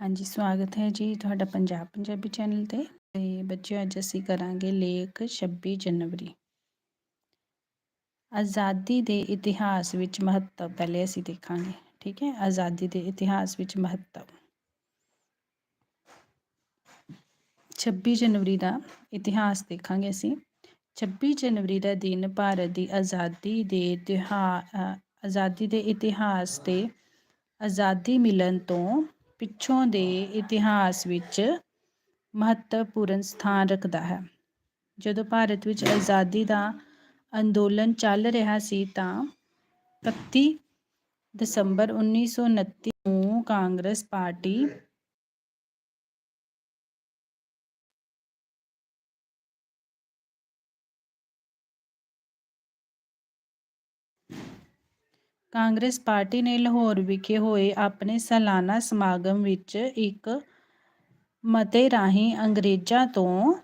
ਹਾਂਜੀ, ਸਵਾਗਤ ਹੈ ਜੀ ਤੁਹਾਡਾ ਪੰਜਾਬ ਪੰਜਾਬੀ ਚੈਨਲ ਤੇ ਤੇ ਬੱਚਿਓ ਅੱਜ ਅਸੀਂ ਕਰਾਂਗੇ ਲੇਖ 26 ਜਨਵਰੀ। ਆਜ਼ਾਦੀ ਦੇ ਇਤਿਹਾਸ ਵਿੱਚ ਮਹੱਤਵ, ਪਹਿਲੇ ਅਸੀਂ ਦੇਖਾਂਗੇ, ਠੀਕ ਹੈ? ਆਜ਼ਾਦੀ ਦੇ ਇਤਿਹਾਸ ਵਿੱਚ ਮਹੱਤਵ। 26 ਜਨਵਰੀ ਦਾ ਇਤਿਹਾਸ ਦੇਖਾਂਗੇ ਅਸੀਂ। 26 ਜਨਵਰੀ ਦਾ ਦਿਨ ਭਾਰਤ ਦੀ ਆਜ਼ਾਦੀ ਦੇ ਇਤਿਹਾਸ ਆਜ਼ਾਦੀ ਦੇ ਇਤਿਹਾਸ ਤੇ ਆਜ਼ਾਦੀ ਮਿਲਣ ਤੋਂ ਪਿੱਛੋਂ ਦੇ ਇਤਿਹਾਸ ਵਿੱਚ ਮਹੱਤਵਪੂਰਨ ਸਥਾਨ ਰੱਖਦਾ ਹੈ। ਜਦੋਂ ਭਾਰਤ ਵਿੱਚ ਆਜ਼ਾਦੀ ਦਾ ਅੰਦੋਲਨ ਚੱਲ ਰਿਹਾ ਸੀ ਤਾਂ 31 ਦਸੰਬਰ 1929 ਨੂੰ ਕਾਂਗਰਸ ਪਾਰਟੀ ਕਾਂਗਰਸ ਪਾਰਟੀ ਨੇ ਲਾਹੌਰ ਵਿਖੇ ਹੋਏ ਆਪਣੇ ਸਾਲਾਨਾ ਸਮਾਗਮ ਵਿੱਚ ਇੱਕ ਮਤੇ ਰਾਹੀਂ ਅੰਗਰੇਜ਼ਾਂ ਤੋਂ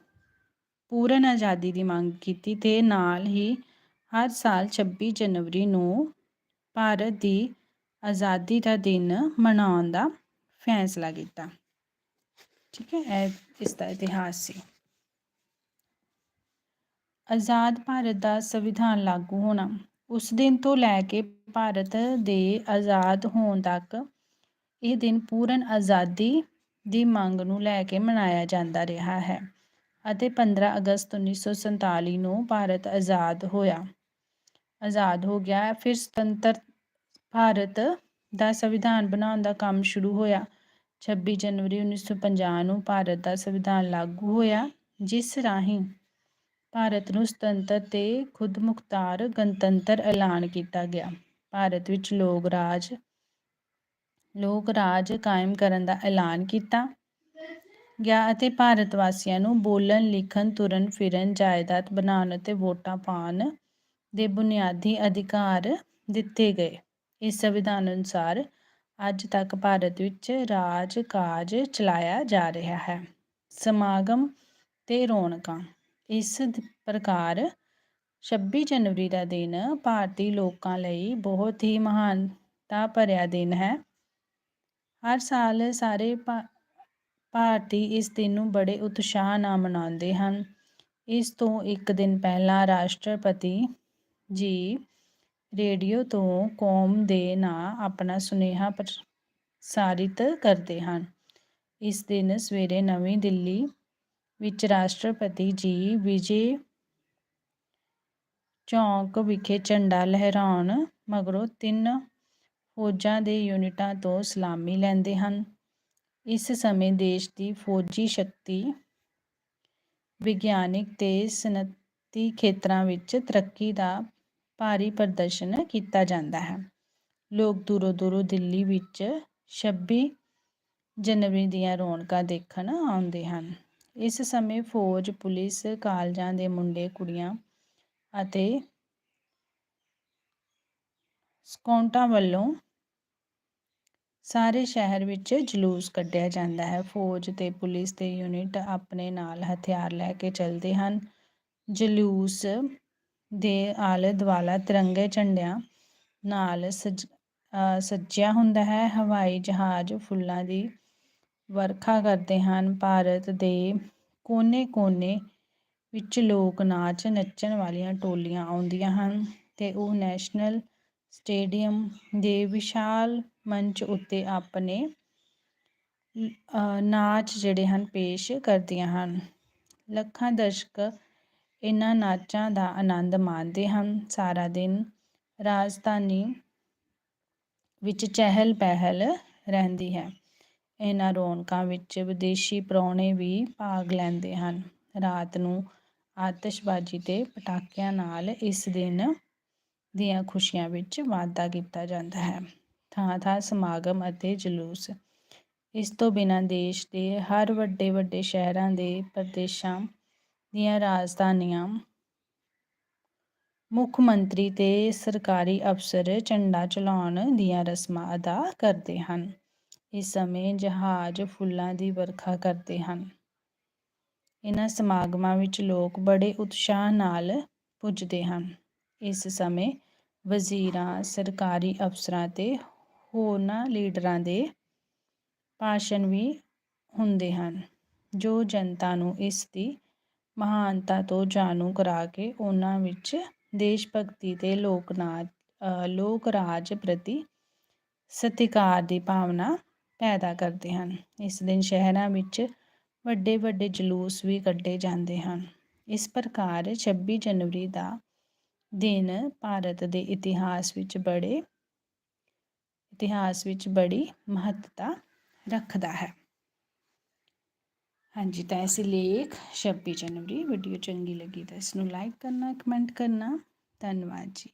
ਪੂਰਨ ਆਜ਼ਾਦੀ ਦੀ ਮੰਗ ਕੀਤੀ ਤੇ ਨਾਲ ਹੀ ਹਰ ਸਾਲ 26 ਜਨਵਰੀ ਨੂੰ ਭਾਰਤ ਦੀ ਆਜ਼ਾਦੀ ਦਾ ਦਿਨ ਮਨਾਉਣ ਦਾ ਫੈਸਲਾ ਕੀਤਾ। ਠੀਕ ਹੈ, ਇਹ ਇਸ ਦਾ ਇਤਿਹਾਸ ਸੀ। ਆਜ਼ਾਦ ਭਾਰਤ ਦਾ ਸੰਵਿਧਾਨ ਲਾਗੂ ਹੋਣਾ ਉਸ ਦਿਨ ਤੋਂ ਲੈ ਕੇ ਭਾਰਤ ਦੇ ਆਜ਼ਾਦ ਹੋਣ ਤੱਕ ਇਹ ਦਿਨ ਪੂਰਨ ਆਜ਼ਾਦੀ ਦੀ ਮੰਗ ਨੂੰ ਲੈ ਕੇ ਮਨਾਇਆ ਜਾਂਦਾ ਰਿਹਾ ਹੈ ਅਤੇ 15 ਅਗਸਤ 1947 ਨੂੰ ਭਾਰਤ ਆਜ਼ਾਦ ਹੋਇਆ। ਆਜ਼ਾਦ ਹੋ ਗਿਆ, ਫਿਰ ਸੁਤੰਤਰ ਭਾਰਤ ਦਾ ਸੰਵਿਧਾਨ ਬਣਾਉਣ ਦਾ ਕੰਮ ਸ਼ੁਰੂ ਹੋਇਆ। 26 ਜਨਵਰੀ 1950 ਨੂੰ ਭਾਰਤ ਦਾ ਸੰਵਿਧਾਨ ਲਾਗੂ ਹੋਇਆ, ਜਿਸ ਰਾਹੀਂ ਭਾਰਤ ਨੂੰ ਸੁਤੰਤਰ ਤੇ ਖੁਦਮੁਖਤਾਰ ਗਣਤੰਤਰ ਐਲਾਨ ਕੀਤਾ ਗਿਆ। ਭਾਰਤ ਵਿੱਚ ਲੋਕ ਰਾਜ ਲੋਕ ਰਾਜ ਕਾਇਮ ਕਰਨ ਦਾ ਐਲਾਨ ਕੀਤਾ ਗਿਆ ਅਤੇ ਭਾਰਤ ਵਾਸੀਆਂ ਨੂੰ ਬੋਲਣ, ਲਿਖਣ, ਤੁਰਨ, ਫਿਰਨ, ਜਾਇਦਾਦ ਬਣਾਉਣ ਅਤੇ ਵੋਟਾਂ ਪਾਉਣ ਦੇ ਬੁਨਿਆਦੀ ਅਧਿਕਾਰ ਦਿੱਤੇ ਗਏ। ਇਸ ਸੰਵਿਧਾਨ ਅਨੁਸਾਰ ਅੱਜ ਤੱਕ ਭਾਰਤ ਵਿੱਚ ਰਾਜ ਕਾਜ ਚਲਾਇਆ ਜਾ ਰਿਹਾ ਹੈ। ਸਮਾਗਮ ਤੇ ਰੌਣਕਾਂ ਇਸ ਪ੍ਰਕਾਰ 26 ਜਨਵਰੀ ਦਾ ਦਿਨ ਭਾਰਤੀ ਲੋਕਾਂ ਲਈ ਬਹੁਤ ਹੀ ਮਹਾਨਤਾ ਭਰਿਆ ਦਿਨ ਹੈ। ਹਰ ਸਾਲ ਸਾਰੇ ਭਾਰਤੀ ਇਸ ਦਿਨ ਨੂੰ ਬੜੇ ਉਤਸ਼ਾਹ ਨਾਲ ਮਨਾਉਂਦੇ ਹਨ। ਇਸ ਤੋਂ ਇੱਕ ਦਿਨ ਪਹਿਲਾਂ ਰਾਸ਼ਟਰਪਤੀ ਜੀ ਰੇਡੀਓ ਤੋਂ ਕੌਮ ਦੇ ਨਾਂ ਆਪਣਾ ਸੁਨੇਹਾ ਪ੍ਰਸਾਰਿਤ ਕਰਦੇ ਹਨ। ਇਸ ਦਿਨ ਸਵੇਰੇ ਨਵੀਂ ਦਿੱਲੀ ਵਿੱਚ ਰਾਸ਼ਟਰਪਤੀ ਜੀ ਵਿਜੇ ਚੌਂਕ ਵਿਖੇ ਝੰਡਾ ਲਹਿਰਾਉਣ ਮਗਰੋਂ ਤਿੰਨ ਫੌਜਾਂ ਦੇ ਯੂਨਿਟਾਂ ਤੋਂ ਸਲਾਮੀ ਲੈਂਦੇ ਹਨ। ਇਸ ਸਮੇਂ ਦੇਸ਼ ਦੀ ਫੌਜੀ ਸ਼ਕਤੀ, ਵਿਗਿਆਨਿਕ ਤੇ ਸਨਅਤੀ ਖੇਤਰਾਂ ਵਿੱਚ ਤਰੱਕੀ ਦਾ ਭਾਰੀ ਪ੍ਰਦਰਸ਼ਨ ਕੀਤਾ ਜਾਂਦਾ ਹੈ। ਲੋਕ ਦੂਰੋਂ ਦੂਰੋਂ ਦਿੱਲੀ ਵਿੱਚ 26 ਜਨਵਰੀ ਦੀਆਂ ਰੌਣਕਾਂ ਦੇਖਣ ਆਉਂਦੇ ਹਨ। ਇਸ ਸਮੇਂ ਫੌਜ, ਪੁਲਿਸ, ਕਾਲਜਾਂ ਦੇ ਮੁੰਡੇ, ਕੁੜੀਆਂ ਅਤੇ ਸਕਾਊਟਾਂ ਵੱਲੋਂ ਸਾਰੇ ਸ਼ਹਿਰ ਵਿੱਚ ਜਲੂਸ ਕੱਢਿਆ ਜਾਂਦਾ ਹੈ। ਫੌਜ ਤੇ ਪੁਲਿਸ ਦੇ ਯੂਨਿਟ ਆਪਣੇ ਨਾਲ ਹਥਿਆਰ ਲੈ ਕੇ ਚੱਲਦੇ ਹਨ। ਜਲੂਸ ਦੇ ਆਲੇ ਦੁਆਲਾ ਤਿਰੰਗੇ ਝੰਡਿਆਂ ਨਾਲ ਸੱਜਿਆ ਹੁੰਦਾ ਹੈ। ਹਵਾਈ ਜਹਾਜ਼ ਫੁੱਲਾਂ ਦੀ ਵਰਖਾ ਕਰਦੇ ਹਨ। ਭਾਰਤ ਦੇ ਕੋਨੇ-ਕੋਨੇ ਵਿੱਚ ਲੋਕ ਨਾਚ ਨੱਚਣ ਵਾਲੀਆਂ ਟੋਲੀਆਂ ਆਉਂਦੀਆਂ ਹਨ ਤੇ ਉਹ ਨੈਸ਼ਨਲ ਸਟੇਡੀਅਮ ਦੇ ਵਿਸ਼ਾਲ ਮੰਚ ਉੱਤੇ ਆਪਣੇ ਨਾਚ ਜਿਹੜੇ ਹਨ, ਪੇਸ਼ ਕਰਦੀਆਂ ਹਨ। ਲੱਖਾਂ ਦਰਸ਼ਕ ਇਹਨਾਂ ਨਾਚਾਂ ਦਾ ਆਨੰਦ ਮਾਣਦੇ ਹਨ। ਸਾਰਾ ਦਿਨ ਰਾਜਧਾਨੀ ਵਿੱਚ ਚਹਿਲ ਪਹਿਲ ਰਹਿੰਦੀ ਹੈ। ਇਹਨਾਂ ਰੌਣਕਾਂ ਵਿੱਚ ਵਿਦੇਸ਼ੀ ਪ੍ਰਾਹੁਣੇ ਵੀ ਭਾਗ ਲੈਂਦੇ ਹਨ। ਰਾਤ ਨੂੰ ਆਤਿਸ਼ਬਾਜ਼ੀ ਤੇ ਪਟਾਕਿਆਂ ਨਾਲ ਇਸ ਦਿਨ ਦੀਆਂ ਖੁਸ਼ੀਆਂ ਵਿੱਚ ਵਾਧਾ ਕੀਤਾ ਜਾਂਦਾ ਹੈ। ਥਾਂ ਥਾਂ ਸਮਾਗਮ ਅਤੇ ਜਲੂਸ। ਇਸ ਤੋਂ ਬਿਨਾਂ ਦੇਸ਼ ਦੇ ਹਰ ਵੱਡੇ ਵੱਡੇ ਸ਼ਹਿਰਾਂ ਦੇ ਪ੍ਰਦੇਸ਼ਾਂ ਦੀਆਂ ਰਾਜਧਾਨੀਆਂ, ਮੁੱਖ ਮੰਤਰੀ ਤੇ ਸਰਕਾਰੀ ਅਫਸਰ ਝੰਡਾ ਚਲਾਉਣ ਦੀਆਂ ਰਸਮਾਂ ਅਦਾ ਕਰਦੇ ਹਨ। ਇਸ ਸਮੇਂ ਜਹਾਜ਼ ਫੁੱਲਾਂ ਦੀ ਵਰਖਾ ਕਰਦੇ ਹਨ। ਇਹਨਾਂ ਸਮਾਗਮਾਂ ਵਿੱਚ ਲੋਕ ਬੜੇ ਉਤਸ਼ਾਹ ਨਾਲ ਪੁੱਜਦੇ ਹਨ। ਇਸ ਸਮੇਂ ਵਜ਼ੀਰਾਂ, ਸਰਕਾਰੀ ਅਫਸਰਾਂ ਤੇ ਹੋਰਨਾਂ ਲੀਡਰਾਂ ਦੇ ਭਾਸ਼ਣ ਵੀ ਹੁੰਦੇ ਹਨ, ਜੋ ਜਨਤਾ ਨੂੰ ਇਸ ਦੀ ਮਹਾਨਤਾ ਤੋਂ ਜਾਣੂ ਕਰਾ ਕੇ ਉਹਨਾਂ ਵਿੱਚ ਦੇਸ਼ ਭਗਤੀ ਤੇ ਲੋਕ ਨਾਚ ਲੋਕ ਰਾਜ ਪ੍ਰਤੀ ਸਤਿਕਾਰ ਦੀ ਭਾਵਨਾ ਪੈਦਾ ਕਰਦੇ ਹਨ। ਇਸ ਦਿਨ ਸ਼ਹਿਰਾਂ ਵਿੱਚ ਵੱਡੇ ਵੱਡੇ ਜਲੂਸ ਵੀ ਕੱਢੇ ਜਾਂਦੇ ਹਨ। ਇਸ ਪ੍ਰਕਾਰ 26 ਜਨਵਰੀ ਦਾ ਦਿਨ ਭਾਰਤ ਦੇ ਇਤਿਹਾਸ ਵਿੱਚ ਬੜੇ, ਇਤਿਹਾਸ ਵਿੱਚ ਬੜੀ ਮਹੱਤਤਾ ਰੱਖਦਾ ਹੈ। ਹਾਂਜੀ, ਤਾਂ ਇਸ ਲੇਖ 26 ਜਨਵਰੀ ਵੀਡੀਓ ਚੰਗੀ ਲੱਗੀ ਤਾਂ ਇਸ ਨੂੰ ਲਾਈਕ ਕਰਨਾ ਕਮੈਂਟ ਕਰਨਾ। ਧੰਨਵਾਦ ਜੀ।